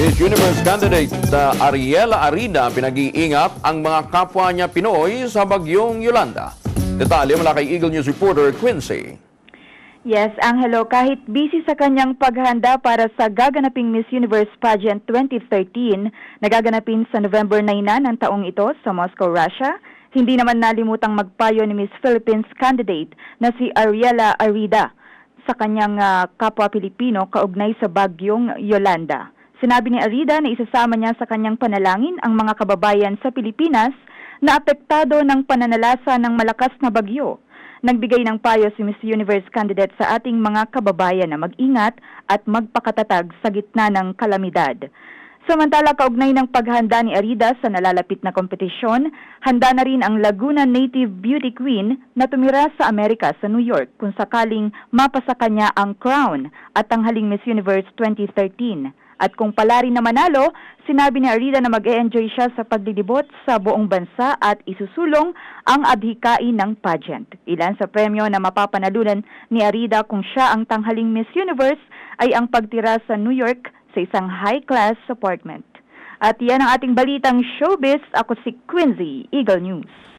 Miss Universe candidate uh, Ariela Arida pinag-iingat ang mga kapwa niya Pinoy sa bagyong Yolanda. Detalye mula kay Eagle News reporter Quincy. Yes, Angelo, kahit busy sa kanyang paghahanda para sa gaganaping Miss Universe Pageant 2013 na gaganapin sa November 9 na ng taong ito sa Moscow, Russia, hindi naman nalimutang magpayo ni Miss Philippines candidate na si Ariela Arida sa kanyang ah, kapwa Pilipino kaugnay sa bagyong Yolanda. Sinabi ni Arida na isasama niya sa kanyang panalangin ang mga kababayan sa Pilipinas na apektado ng pananalasa ng malakas na bagyo. Nagbigay ng payo si Miss Universe candidate sa ating mga kababayan na mag-ingat at magpakatatag sa gitna ng kalamidad. Samantala, kaugnay ng paghanda ni Arida sa nalalapit na kompetisyon, handa na rin ang Laguna Native Beauty Queen na tumira sa Amerika sa New York kung sakaling mapasa kanya ang crown at tanghaling Miss Universe 2013. At kung pala rin na manalo, sinabi ni Arida na mag-e-enjoy siya sa paglilibot sa buong bansa at isusulong ang adhikain ng pageant. Ilan sa premyo na mapapanalunan ni Arida kung siya ang tanghaling Miss Universe ay ang pagtira sa New York sa isang high-class apartment. At yan ang ating balitang showbiz. Ako si Quincy, Eagle News.